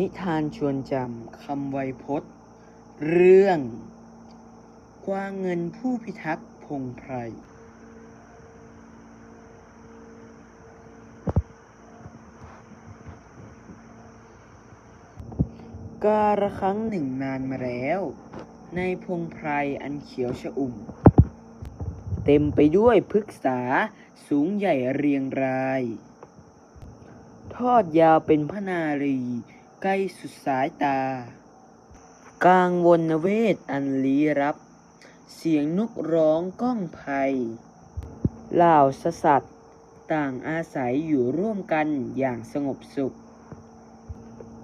นิทานชวนจำคำไวยพจน์ เรื่อง กวางเงินผู้พิทักษ์พงไพร กาละครั้งหนึ่งนานมาแล้ว ในพงไพรอันเขียวชอุ่ม เต็มไปด้วยพฤกษาสูงใหญ่เรียงราย ทอดยาวเป็นพนารี กล้สุดสายตา กลางวนเวทอันลี้รับ เสียงนกร้องก้องไพเหล่าสสัตว์ต่างอาศัยอยู่ร่วมกันอย่างสงบสุข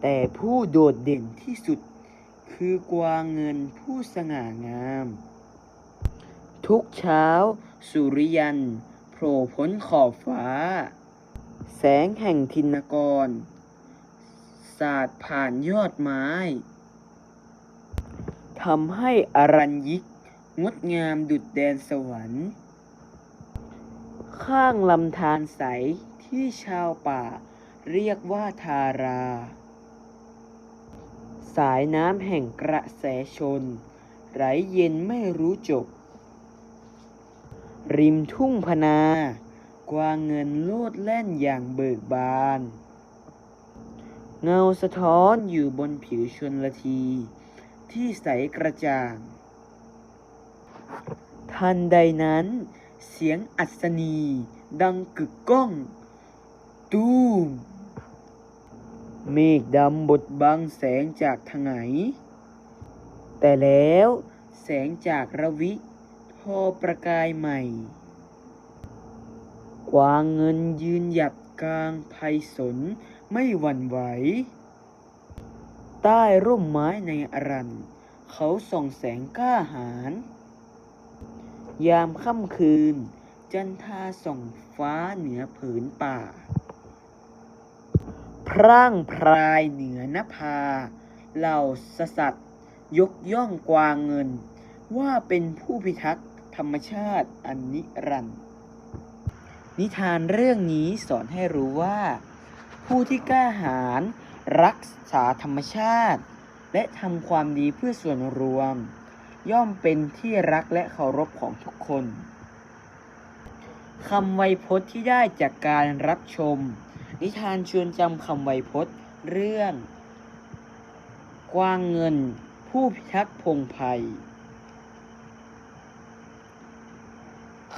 แต่ผู้โดดเด่นที่สุด คือกวางเงินผู้สง่างาม ทุกเช้า สุริยันโผล่พ้นขอบฟ้า แสงแห่งทินกร สาดผ่านยอดไม้ทำให้อรัญยิก งดงามดุดแดนสวรรค์ ข้างลำธารใสที่ชาวป่าเรียกว่าทารา สายน้ำแห่งกระแสชน ไหลเย็นไม่รู้จบ ริมทุ่งพนา กวางเงินโลดแล่นอย่างเบิกบาน เงาสะท้อนอยู่บนผิวชนละที ที่ใสกระจ่าง ทันใดนั้น เสียงอัศนี ดังกึกก้อง ตูม เมฆดำบดบังแสงจากทางไหน แต่แล้วแสงจากระวิทอประกายใหม่ กวางเงินยืนหยัดกลางไพศน ไม่หวั่นไหว ใต้ร่มไม้ในอรัน เขาส่องแสงกล้าหาญ ยามค่ำคืน จันทาส่องฟ้าเหนือผืนป่า พร่างพรายเหนือนภา เหล่าสสัตว์ยกย่องกวางเงิน ว่าเป็นผู้พิทักษ์ธรรมชาติอันนิรันดร์นิทานเรื่องนี้สอนให้รู้ว่า ผู้ที่กล้าหาญรักษาธรรมชาติ และทำความดีเพื่อส่วนรวม ย่อมเป็นที่รักและเคารพของทุกคนคำไวยพจน์ที่ได้จากการรับชม นิทานชวนจำคำไวยพจน์เรื่อง กวางเงิน ผู้พิทักษ์พงไพร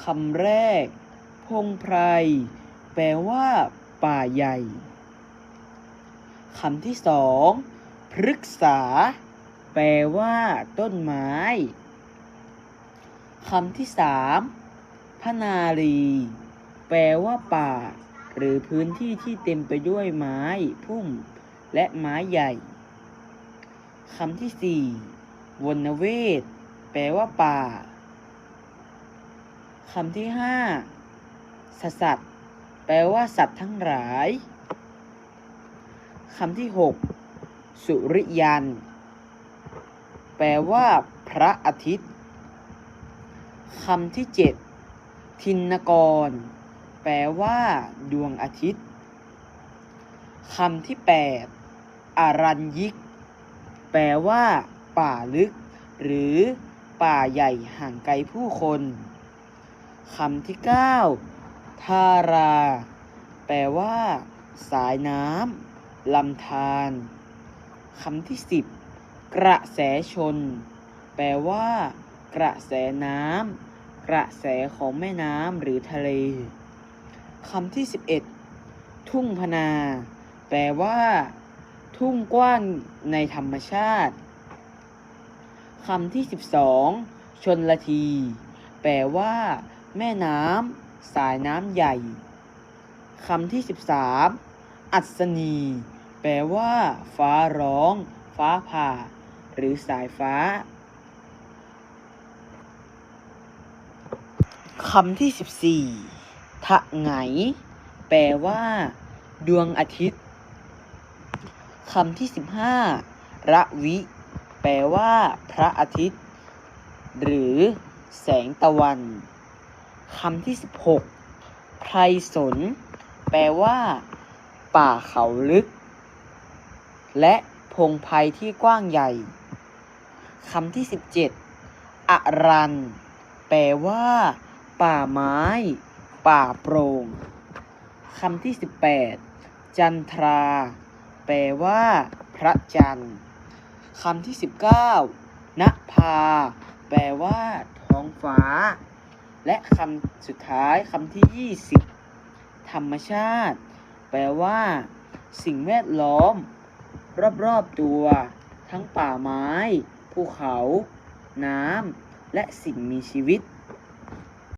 คำแรก พงไพรแปลว่า ป่าใหญ่ คำที่สองพฤกษา แปลว่า ต้นไม้คำที่สามพนารี แปลว่าป่า หรือพื้นที่ที่เต็มไปด้วยไม้ พุ่ม และไม้ใหญ่คำที่สี่วนเวท แปลว่าป่าคำที่ห้าสสัตว์แปลว่าสัตว์ทั้งหลาย คำที่หกสุริยัน แปลว่าพระอาทิตย์คำที่เจ็ดทินกร แปลว่าดวงอาทิตย์คำที่แปดอารัญยิก แปลว่า ป่าลึก หรือป่าใหญ่ห่างไกลผู้คนคำที่เก้าทารา แปลว่า สายน้ำ ลำธารคำที่สิบกระแสชน แปลว่า กระแสน้ำกระแสของแม่น้ำหรือทะเลคำที่สิบเอ็ดทุ่งพนา แปลว่า ทุ่งกว้างในธรรมชาติคำที่สิบสองชนละที แปลว่า แม่น้ำสายน้ำใหญ่คำที่สิบสามอัศนี แปลว่า ฟ้าร้อง ฟ้าผ่า หรือสายฟ้าคำที่สิบสี่ทะไง แปลว่า ดวงอาทิตย์คำที่สิบห้าระวิ แปลว่า พระอาทิตย์ หรือ แสงตะวันคำที่สิบหกไพรสน แปลว่า ป่าเขาลึก และพงไพรที่กว้างใหญ่คำที่ 17 อรัน แปลว่า ป่าไม้ ป่าโปร่งคำที่ 18 จันทรา แปลว่า พระจันทร์คำที่ 19ณภา แปลว่า ท้องฟ้า และคำสุดท้ายคำที่ 20 ธรรมชาติ แปลว่า สิ่งแวดล้อม รอบๆตัว ทั้งป่าไม้ ภูเขา น้ำ และสิ่งมีชีวิต